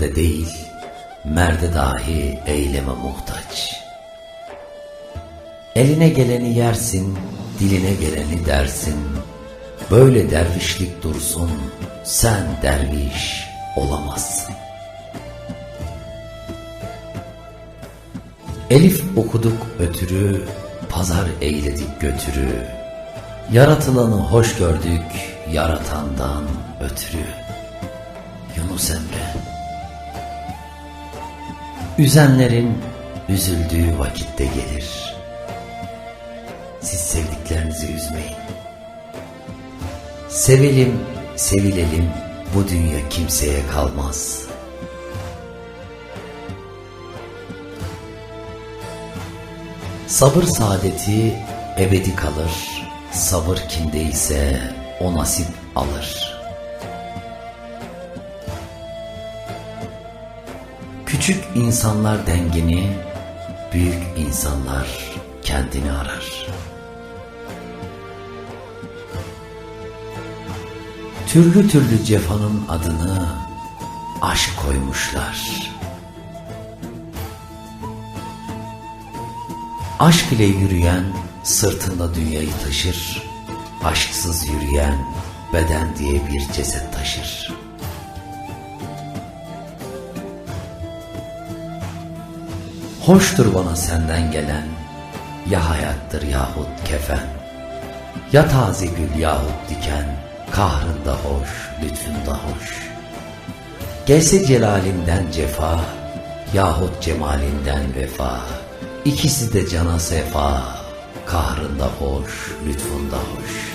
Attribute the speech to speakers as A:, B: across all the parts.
A: sözlerde değil, merde dahi eyleme muhtaç. Eline geleni yersin, diline geleni dersin. Böyle dervişlik dursun, sen derviş olamazsın. Elif okuduk ötürü, pazar eyledik götürü. Yaratılanı hoş gördük, yaratandan ötürü. Yunus Emre Üzenlerin üzüldüğü vakitte gelir. Siz sevdiklerinizi üzmeyin. Sevelim, sevilelim, bu dünya kimseye kalmaz. Sabır saadeti ebedi kalır, sabır kimdeyse o nasip alır. Küçük insanlar dengini, büyük insanlar kendini arar. Türlü türlü cefanın adını aşk koymuşlar. Aşk ile yürüyen sırtında dünyayı taşır, aşksız yürüyen beden diye bir ceset taşır. Hoştur bana senden gelen, ya hayattır yahut kefen, ya taze gül yahut diken, kahrında hoş, lütfunda hoş. Gelse celalinden cefa, yahut cemalinden vefa, ikisi de cana sefa, kahrında hoş, lütfunda hoş.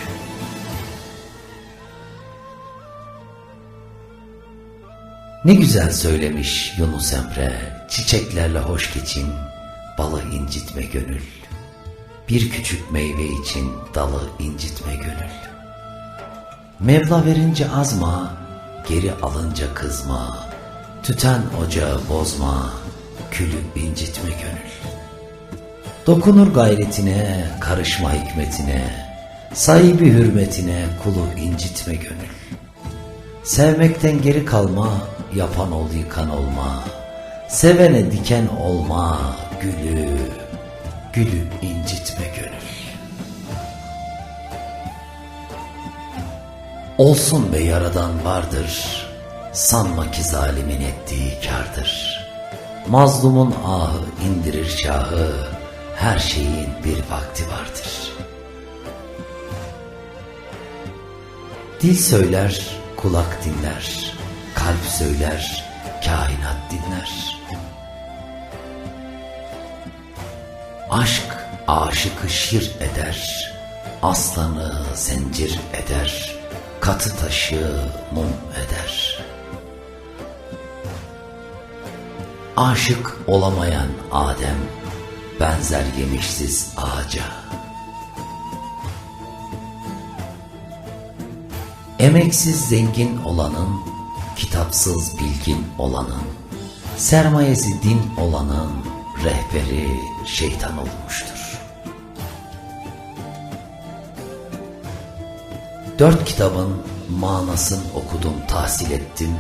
A: Ne güzel söylemiş Yunus Emre, çiçeklerle hoş geçin, balı incitme gönül. Bir küçük meyve için dalı incitme gönül. Mevla verince azma, geri alınca kızma, tüten ocağı bozma, külü incitme gönül. Dokunur gayretine, karışma hikmetine, sahibi hürmetine kulu incitme gönül. Sevmekten geri kalma, yapan ol yıkan olma. Sevene diken olma, gülü, gülü incitme gönül. Olsun be yaradan vardır, sanma ki zalimin ettiği kardır. Mazlumun ahı indirir şahı, her şeyin bir vakti vardır. Dil söyler, kulak dinler, kalp söyler, kainat dinler. Aşk aşıkı şir eder, aslanı zincir eder, katı taşı mum eder. Aşık olamayan Adem, benzer yemişsiz ağaca. Emeksiz zengin olanın, kitapsız bilgin olanın, sermayesi din olanın rehberi şeytan olmuştur. Dört kitabın manasını okudum, tahsil ettim.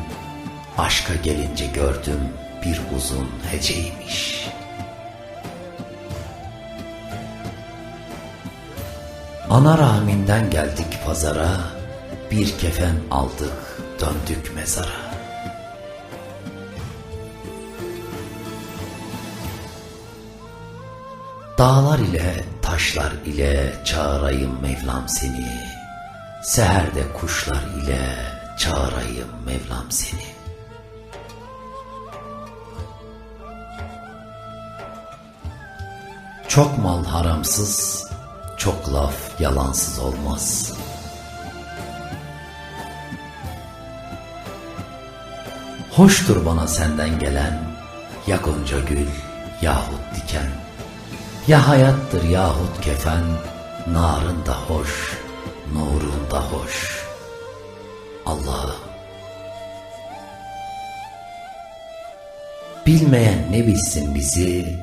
A: Aşka gelince gördüm bir uzun heceymiş. Ana rahminden geldik pazara, bir kefen aldık, döndük mezara. Dağlar ile, taşlar ile çağırayım Mevlam seni. Seherde kuşlar ile çağırayım Mevlam seni. Çok mal haramsız, çok laf yalansız olmaz. Hoştur bana senden gelen ya gonca gül yahut diken. Ya hayattır yahut kefen, narın da hoş, nurun da hoş. Allah'ım. Bilmeyen ne bilsin bizi,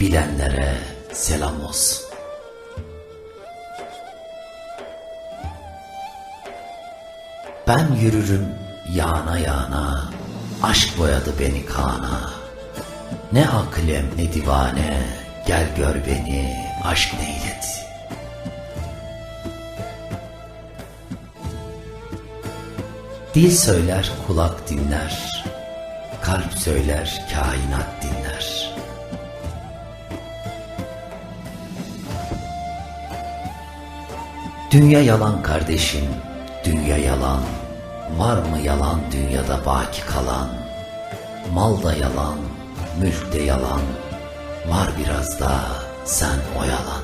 A: bilenlere selam olsun. Ben yürürüm yana yana, Aşk boyadı beni kana. Ne aklem ne divane, gel gör beni, aşk neyledi. Dil söyler, kulak dinler. Kalp söyler, kainat dinler. Dünya yalan kardeşim, dünya yalan. Var mı yalan dünyada baki kalan? Mal da yalan, mülk de yalan. Var biraz da sen o yalan.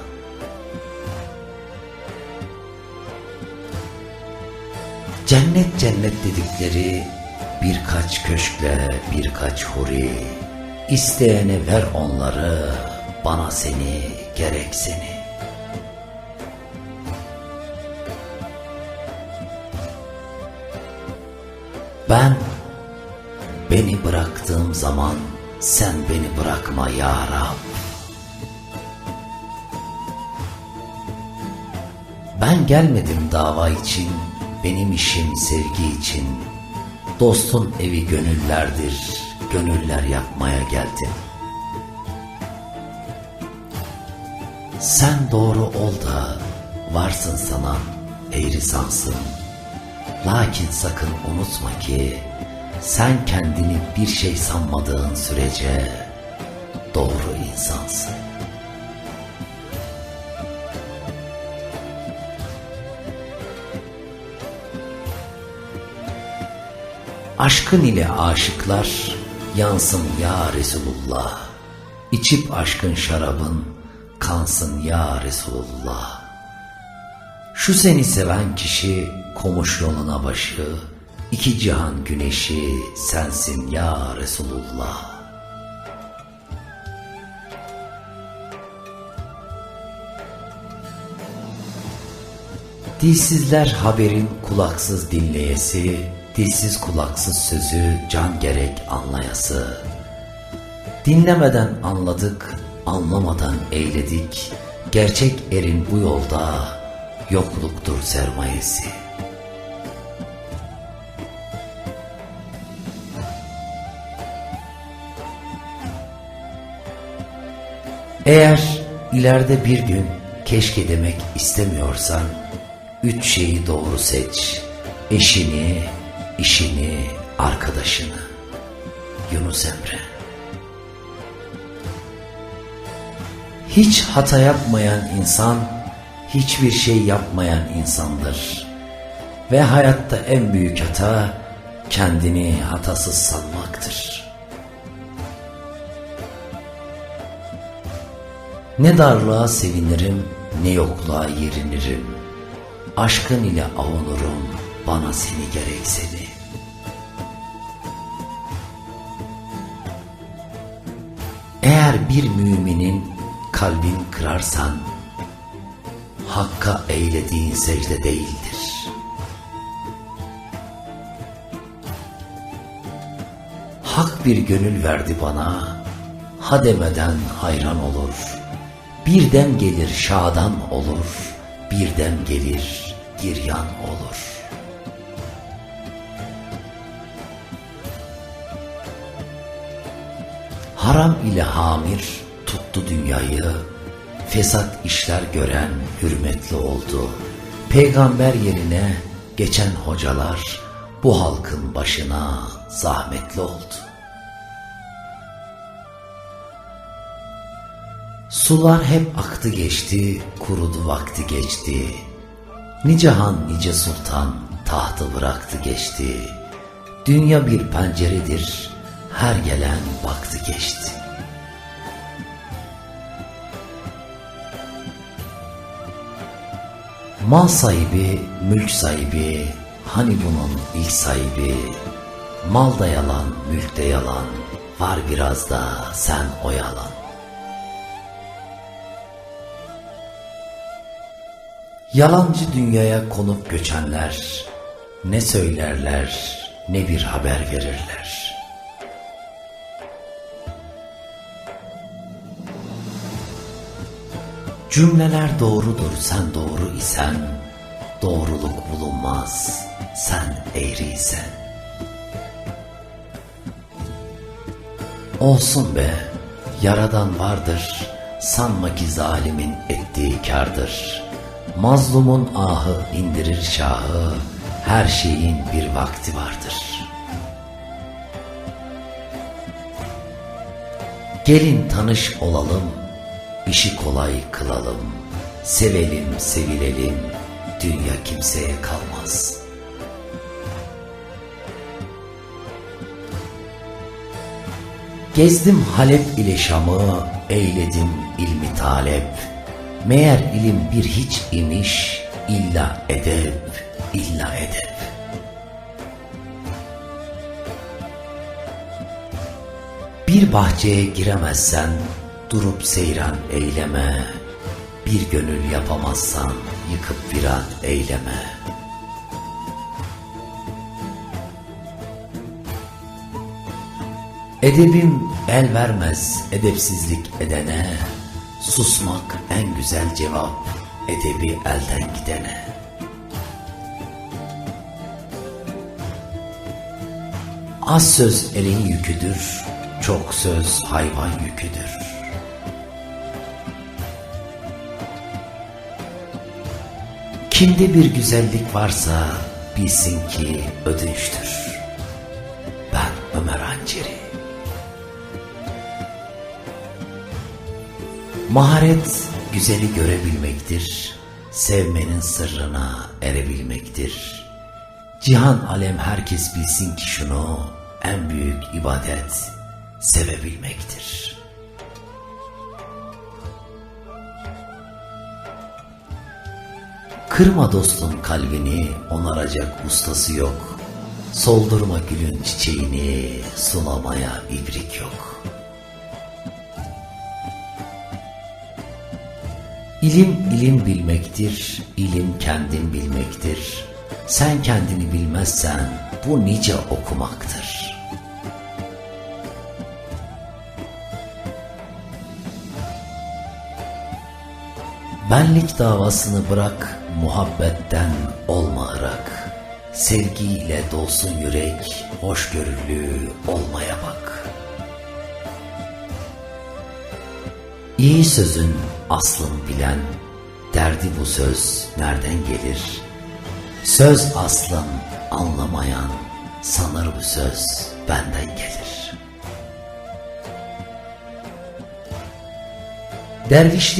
A: Cennet cennet dedikleri birkaç köşkle birkaç huri. İsteyene ver onları, bana seni gerek seni. Ben beni bıraktığım zaman sen beni bırakma ya Rab. Ben gelmedim dava için, benim işim sevgi için. Dostun evi gönüllerdir, gönüller yapmaya geldim. Sen doğru ol da varsın sana eğri sansın. Lakin sakın unutma ki sen kendini bir şey sanmadığın sürece doğru insansın. Aşkın ile aşıklar yansın ya Resulullah. İçip aşkın şarabın kansın ya Resulullah. Şu seni seven kişi komuş yoluna başı, iki cihan güneşi sensin ya Resulullah. Dilsizler haberin kulaksız dinleyesi, dilsiz kulaksız sözü can gerek anlayası. Dinlemeden anladık, anlamadan eyledik, gerçek erin bu yolda yokluktur sermayesi. Eğer ileride bir gün keşke demek istemiyorsan, üç şeyi doğru seç. Eşini, işini, arkadaşını. Yunus Emre Hiç hata yapmayan insan, hiçbir şey yapmayan insandır. Ve hayatta en büyük hata, kendini hatasız sanmaktır. Ne darlığa sevinirim, ne yokluğa yerinirim. Aşkın ile avunurum, bana seni gerek seni. Eğer bir müminin kalbin kırarsan, Hakka eylediğin secde değildir. Hak bir gönül verdi bana, ha demeden hayran olur. Birden gelir şadan olur, birden gelir giryan olur. Haram ile hamir tuttu dünyayı, fesat işler gören hürmetli oldu. Peygamber yerine geçen hocalar bu halkın başına zahmetli oldu. Sular hep aktı geçti, kurudu vakti geçti. Nice han nice sultan tahtı bıraktı geçti. Dünya bir penceredir, her gelen baktı geçti. Mal sahibi, mülk sahibi, hani bunun ilk sahibi? Mal da yalan, mülk de yalan, var biraz da sen o Yalancı dünyaya konup göçenler, ne söylerler, ne bir haber verirler. Cümleler doğrudur sen doğru isen, doğruluk bulunmaz sen eğri isen. Olsun be, yaradan vardır, sanma ki zalimin ettiği kardır. Mazlumun ahı indirir şahı, her şeyin bir vakti vardır. Gelin tanış olalım, işi kolay kılalım, sevelim sevilelim, dünya kimseye kalmaz.'' Gezdim Halep ile Şam'ı, eyledim ilmi talep. Meğer ilim bir hiç imiş, illa edep, illa edep. Bir bahçeye giremezsen, durup seyran eyleme. Bir gönül yapamazsan, yıkıp viran eyleme.'' Edebim el vermez edepsizlik edene, susmak en güzel cevap edebi elden gidene. Az söz elin yüküdür, çok söz hayvan yüküdür. Kimde bir güzellik varsa bilsin ki ödünçtür. Ben Ömer Hanceri. Maharet güzeli görebilmektir, sevmenin sırrına erebilmektir. Cihan alem herkes bilsin ki şunu, en büyük ibadet sevebilmektir. Kırma dostun kalbini, onaracak ustası yok. Soldurma gülün çiçeğini, sulamaya ibrik yok.'' İlim ilim bilmektir, ilim kendin bilmektir. Sen kendini bilmezsen bu nice okumaktır. Benlik davasını bırak, muhabbetten olma ırak. Sevgiyle dolsun yürek, hoşgörülü olmaya bak. İyi sözün aslın bilen, derdi bu söz nereden gelir? Söz aslın anlamayan, sanır bu söz benden gelir. Dervişlik